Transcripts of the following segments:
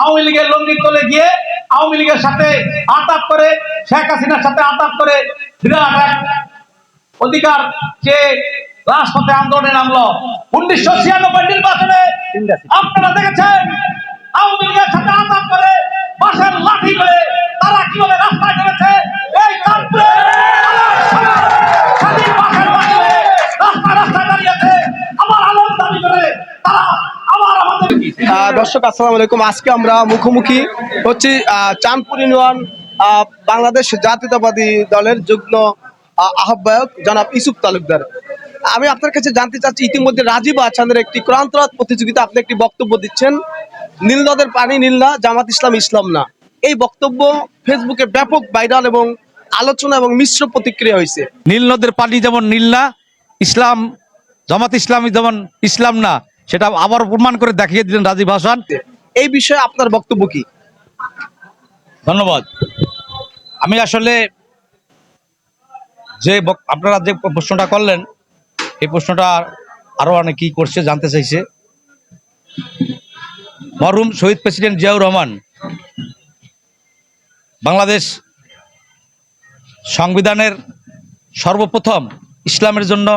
আওয়ামী লীগের লঙ্গির তলে গিয়ে আওয়ামী লীগের সাথে আতাপ করে শেখ হাসিনার সাথে আতাপ করে অধিকার যে রাজপথে আন্দোলনে নামলো। উনিশশো ছিয়ানব্বই নির্বাচনে আপনারা দেখেছেন আওয়ামী লীগের সাথে আতাপ করে বাসের লাঠি করে দর্শক আসসালামু আলাইকুম। আজকে আমরা মুখোমুখি হচ্ছি চাঁদপুর ইউনিয়ন বাংলাদেশ জাতীয়তাবাদী দলের যুগ্ম আহ, আহ্বায়ক জনাব ইসুফ তালুকদার। আমি আপনার কাছে জানতে চাচ্ছি ইতিমধ্যে রাজীব আচানের একটি ক্রান্তরাত প্রতিযোগিতা আপনি একটি বক্তব্য দিচ্ছেন নীল নদের পানি নীল না জামাত ইসলাম ইসলাম না। এই বক্তব্য ফেসবুকে ব্যাপক ভাইরাল এবং আলোচনা এবং মিশ্র প্রতিক্রিয়া হয়েছে। নীল নদের পানি যেমন নীল না ইসলাম জামাত ইসলাম যেমন ইসলাম না সেটা আবার প্রমাণ করে দেখিয়ে দিলেন রাজীব হাসান। এই বিষয়ে আপনার বক্তব্য কি? ধন্যবাদ। আমি আসলে যে আপনারা যে প্রশ্নটা করলেন, এই প্রশ্নটা আরও অনেকেই করছে জানতে চাইছে। মরহুম শহীদ প্রেসিডেন্ট জিয়াউর রহমান, বাংলাদেশ সংবিধানের সর্বপ্রথম ইসলামের জন্য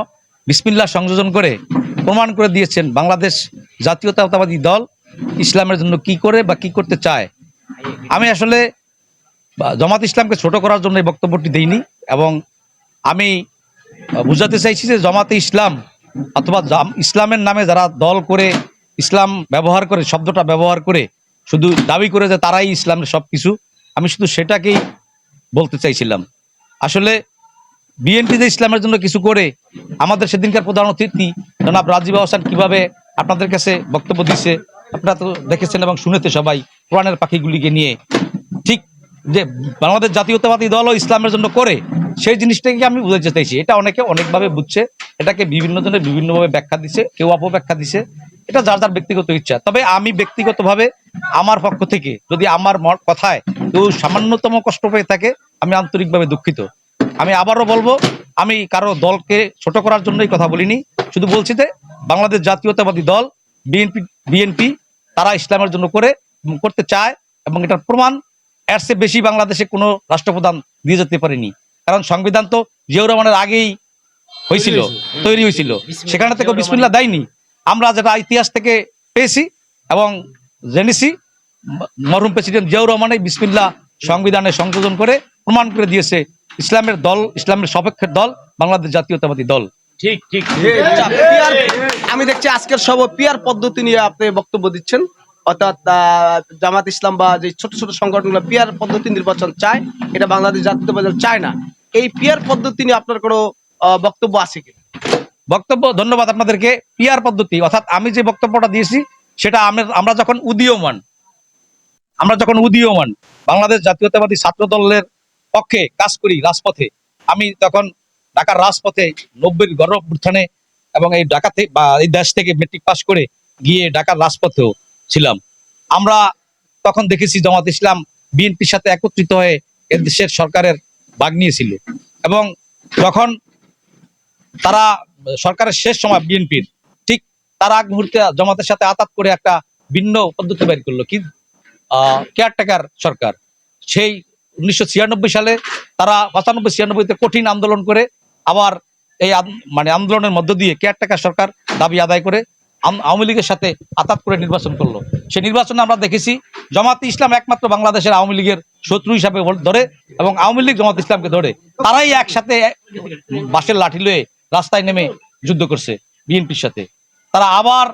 বিসমিল্লাহ সংযোজন করে প্রমাণ করে দিয়েছেন বাংলাদেশ জাতীয়তাবাদী দল ইসলামের জন্য কি করে বা কি করতে চায়। আমি আসলে জমাত ইসলামকে ছোট করার জন্য এই বক্তব্যটি দিইনি এবং আমি বুঝাতে চাইছি যে জামাতে ইসলাম অথবা ইসলামের নামে যারা দল করে ইসলাম ব্যবহার করে, শব্দটা ব্যবহার করে শুধু দাবি করে যে তারাই ইসলামের সব কিছু আমি শুধু সেটাকেই বলতে চাইছিলাম। আসলে বিএনপি যে ইসলামের জন্য কিছু করে, আমাদের সেদিনকার প্রধান অতিথি জনাব রাজীব হাসান কীভাবে আপনাদের কাছে বক্তব্য দিচ্ছে আপনারা তো দেখেছেন এবং শুনেছে সবাই কোরআনের পাখিগুলিকে নিয়ে। ঠিক যে বাংলাদেশ জাতীয়তাবাদী দলও ইসলামের জন্য করে, সেই জিনিসটাকে আমি বুঝাতে চাইছি। এটা অনেকে অনেকভাবে বুঝছে, এটাকে বিভিন্ন জনের বিভিন্নভাবে ব্যাখ্যা দিছে, কেউ অপব্যাখ্যা দিছে। এটা যার যার ব্যক্তিগত ইচ্ছা। তবে আমি ব্যক্তিগতভাবে আমার পক্ষ থেকে যদি আমার কথায় কেউ সামান্যতম কষ্ট পেয়ে থাকে, আমি আন্তরিকভাবে দুঃখিত। আমি আবারও বলব, আমি কারও দলকে ছোট করার জন্যই কথা বলিনি। শুধু বলছি যে বাংলাদেশ জাতীয়তাবাদী দল বিএনপি বিএনপি তারা ইসলামের জন্য করে করতে চায় এবং এটার প্রমাণ এর চেয়ে বেশি বাংলাদেশে কোনো রাষ্ট্রপ্রধান দিয়ে যেতে পারেনি। কারণ সংবিধান তো জিয়াউর রহমানের আগেই হয়েছিল তৈরি হয়েছিল। সেখানে থেকে বিসমিল্লা দেয়নি। আমরা যেটা ইতিহাস থেকে পেয়েছি এবং জেনেছি ম- মরহুম প্রেসিডেন্ট জিয়াউর রহমানের বিসমিল্লা সংবিধানে সংশোধন করে প্রমাণ করে দিয়েছে ইসলামের দল ইসলামের সপক্ষের দল বাংলাদেশ জাতীয়তাবাদী দল। আচ্ছা, পিয়ার আমি দেখছি আজকের সব পিয়ার পদ্ধতি নিয়ে আপনি বক্তব্য দিচ্ছেন। অর্থাৎ আহ, জামাত ইসলাম বা যে ছোট ছোট সংগঠনগুলো পিয়ার পদ্ধতি নির্বাচন চায় এটা বাংলাদেশ জাতীয় দল চায় না। এই পিয়ার পদ্ধতি নিয়ে আপনার কোনো আহ, বক্তব্য আছে কি? বক্তব্য ধন্যবাদ আপনাদেরকে। পিয়ার পদ্ধতি অর্থাৎ আমি যে বক্তব্যটা দিয়েছি সেটা আমরা আমরা যখন উদীয়মান আমরা যখন উদীয়মান বাংলাদেশ জাতীয়তাবাদী ছাত্র দলের পক্ষে কাজ করি রাজপথে আমি তখন ঢাকার রাজপথে নব্বই গর্ব উত্থানে এবং এই ঢাকাতে বা এই দেশ থেকে মেট্রিক পাস করে গিয়ে ঢাকার রাজপথেও ছিলাম। আমরা তখন দেখেছি জামাত ইসলাম বিএনপির সাথে একত্রিত হয়ে এ দেশের সরকারের ভাগ নিয়েছিল এবং তখন তারা সরকারের শেষ সময় বিএনপির, ঠিক তার আগ মুহূর্তে জামাতের সাথে আতাত করে একটা ভিন্ন পদ্ধতি বের করল কি? কেয়ারটেকার সরকার। সেই উনিশশো ছিয়ানব্বই সালে তারা পঁচানব্বই ছিয়ানব্বইতে কঠিন আন্দোলন করে আবার এই মানে আন্দোলনের মধ্য দিয়ে কেয়ারটেকার সরকার দাবি আদায় করে আওয়ামী লীগের সাথে আতাত করে নির্বাচন করল। সেই নির্বাচনে আমরা দেখেছি জামাতে ইসলাম একমাত্র বাংলাদেশের আওয়ামী লীগের শত্রু হিসাবে ধরে এবং আওয়ামী লীগ জামাত ইসলামকে ধরে। তারাই একসাথে বাসের লাঠি লয়ে রাস্তায় নেমে যুদ্ধ করছে বিএনপির সাথে। তারা আবার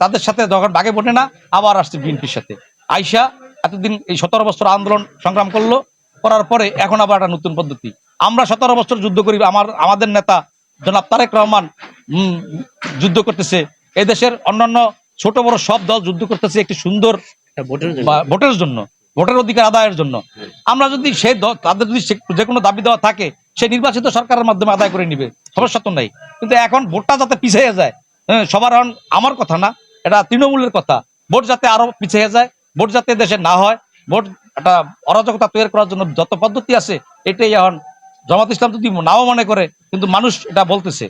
তাদের সাথে যখন ভাগে বটে না, আবার আসছে বিএনপির সাথে। আইসা এতদিন এই সতেরো বছর আন্দোলন সংগ্রাম করল, করার পরে এখন আবার একটা নতুন পদ্ধতি। আমরা সতেরো বছর যুদ্ধ করি আমার আমাদের নেতা জনাব তারেক রহমান যুদ্ধ করতেছে। এই দেশের অন্যান্য ছোট বড় সব দল যুদ্ধ করতেছে একটি সুন্দর ভোটের জন্য। ভোটের অধিকার আদায়ের জন্য। আমরা যদি সেই দল তাদের যদি যে কোনো দাবি দেওয়া থাকে সে নির্বাচিত সরকারের মাধ্যমে আদায় করে নিবে। সমস্যা তো নাই। কিন্তু এখন ভোটটা যাতে পিছিয়ে যায় হ্যাঁ, সবার এখন আমার কথা না এটা তৃণমূলের কথা। ভোট যাতে আরও পিছিয়ে যায় ভোট যাতে দেশে না হয় ভোট একটা অরাজকতা তৈরি করার জন্য যত পদ্ধতি আছে এটাই এখন জামাত ইসলাম যদি নাও মনে করে কিন্তু মানুষ এটা বলতেছে।